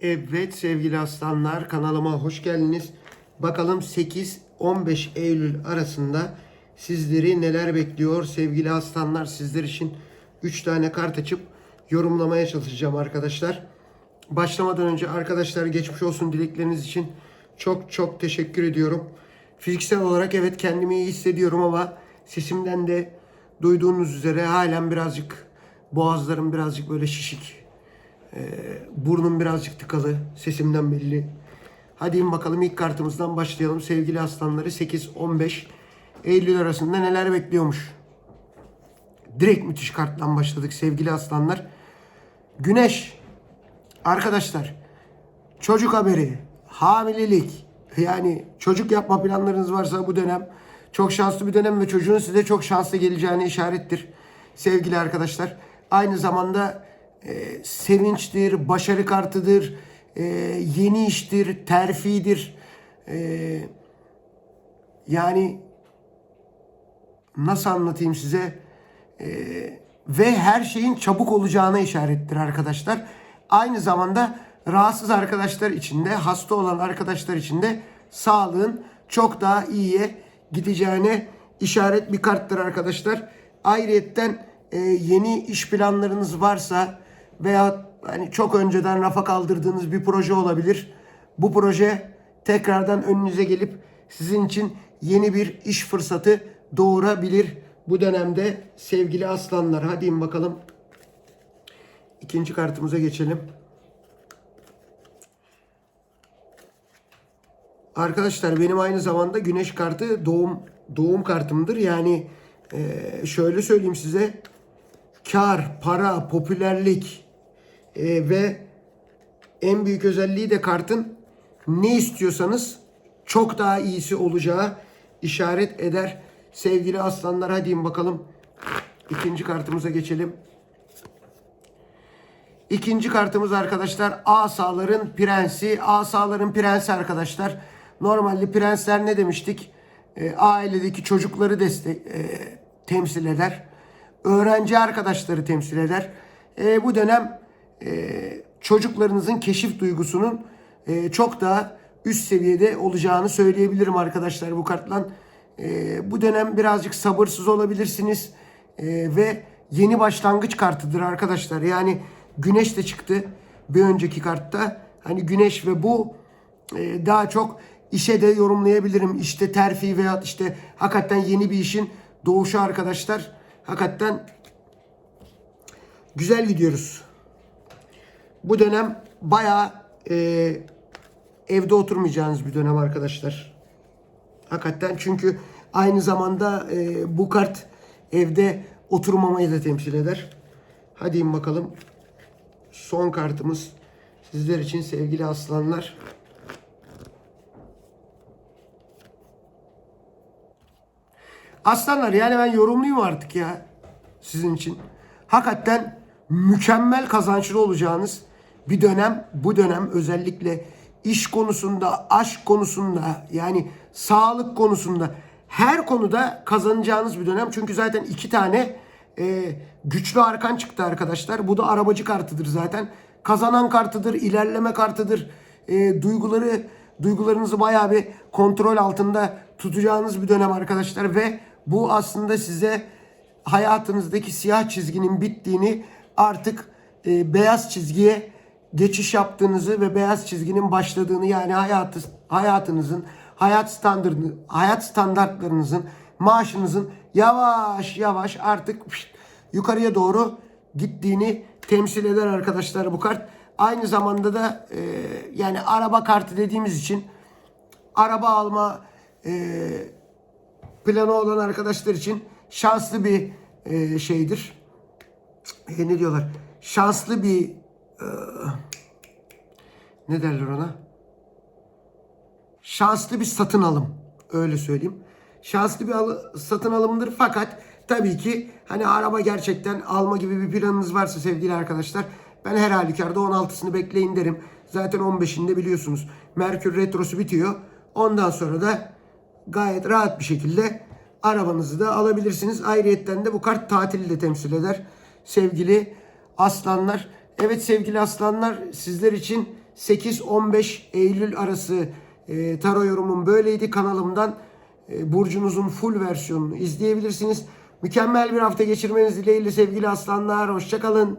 Evet sevgili aslanlar kanalıma hoş geldiniz. Bakalım 8-15 Eylül arasında sizleri neler bekliyor sevgili aslanlar. Sizler için 3 tane kart açıp yorumlamaya çalışacağım arkadaşlar. Başlamadan önce arkadaşlar geçmiş olsun dilekleriniz için çok çok teşekkür ediyorum. Fiziksel olarak evet kendimi iyi hissediyorum ama sesimden de duyduğunuz üzere halen birazcık boğazlarım birazcık böyle şişik. Burnum birazcık tıkalı. Sesimden belli. Hadi in bakalım ilk kartımızdan başlayalım. Sevgili aslanları 8-15 Eylül arasında neler bekliyormuş? Direkt müthiş karttan başladık sevgili aslanlar. Güneş. Arkadaşlar çocuk haberi, hamilelik yani çocuk yapma planlarınız varsa bu dönem çok şanslı bir dönem ve çocuğun size çok şanslı geleceğine işarettir sevgili arkadaşlar. Aynı zamanda e, sevinçtir, başarı kartıdır, e, yeni iştir, terfidir. E, yani nasıl anlatayım size? E, ve her şeyin çabuk olacağına işarettir arkadaşlar. Aynı zamanda rahatsız arkadaşlar için de, hasta olan arkadaşlar için de sağlığın çok daha iyiye gideceğine işaret bir karttır arkadaşlar. Ayrıyetten e, yeni iş planlarınız varsa veya hani çok önceden rafa kaldırdığınız bir proje olabilir. Bu proje tekrardan önünüze gelip sizin için yeni bir iş fırsatı doğurabilir bu dönemde sevgili aslanlar. Hadi in bakalım. İkinci kartımıza geçelim. Arkadaşlar benim aynı zamanda güneş kartı doğum doğum kartımdır. Yani e, şöyle söyleyeyim size. Kar, para, popülerlik e, ve en büyük özelliği de kartın ne istiyorsanız çok daha iyisi olacağı işaret eder. Sevgili aslanlar hadi bakalım. İkinci kartımıza geçelim. İkinci kartımız arkadaşlar asaların prensi. Asaların prensi arkadaşlar. Normalde prensler ne demiştik? E, ailedeki çocukları destek e, temsil eder. Öğrenci arkadaşları temsil eder. E, bu dönem e, çocuklarınızın keşif duygusunun e, çok daha üst seviyede olacağını söyleyebilirim arkadaşlar bu kartla. E, bu dönem birazcık sabırsız olabilirsiniz E, ve yeni başlangıç kartıdır arkadaşlar. Yani güneş de çıktı bir önceki kartta. Hani güneş ve bu e, daha çok işe de yorumlayabilirim. İşte terfi veya işte hakikaten yeni bir işin doğuşu arkadaşlar. Hakikaten güzel gidiyoruz. Bu dönem bayağı e, evde oturmayacağınız bir dönem arkadaşlar. Hakikaten çünkü aynı zamanda e, bu kart evde oturmamayı da temsil eder. Hadi bakalım. Son kartımız sizler için sevgili aslanlar. Aslanlar yani ben yorumluyum artık ya sizin için. Hakikaten mükemmel kazançlı olacağınız bir dönem. Bu dönem özellikle iş konusunda, aşk konusunda yani sağlık konusunda her konuda kazanacağınız bir dönem. Çünkü zaten iki tane e, güçlü arkan çıktı arkadaşlar. Bu da arabacı kartıdır zaten. Kazanan kartıdır, ilerleme kartıdır. E, duyguları duygularınızı bayağı bir kontrol altında tutacağınız bir dönem arkadaşlar ve bu aslında size hayatınızdaki siyah çizginin bittiğini artık e, beyaz çizgiye geçiş yaptığınızı ve beyaz çizginin başladığını yani hayatı hayatınızın hayat standartını hayat standartlarınızın maaşınızın yavaş yavaş artık yukarıya doğru gittiğini temsil eder arkadaşlar bu kart. Aynı zamanda da e, yani araba kartı dediğimiz için araba alma e, planı olan arkadaşlar için şanslı bir e, şeydir. E, ne diyorlar? Şanslı bir ne derler ona? Şanslı bir satın alım. Öyle söyleyeyim. Şanslı bir alı- satın alımdır fakat tabii ki hani araba gerçekten alma gibi bir planınız varsa sevgili arkadaşlar ben her halükarda 16'sını bekleyin derim. Zaten 15'inde biliyorsunuz Merkür Retrosu bitiyor. Ondan sonra da gayet rahat bir şekilde arabanızı da alabilirsiniz. Ayrıyetten de bu kart tatili de temsil eder. Sevgili aslanlar. Evet sevgili aslanlar sizler için 8-15 Eylül arası e, tarot yorumum böyleydi. Kanalımdan e, burcunuzun full versiyonunu izleyebilirsiniz. Mükemmel bir hafta geçirmeniz dileğiyle sevgili aslanlar. Hoşçakalın.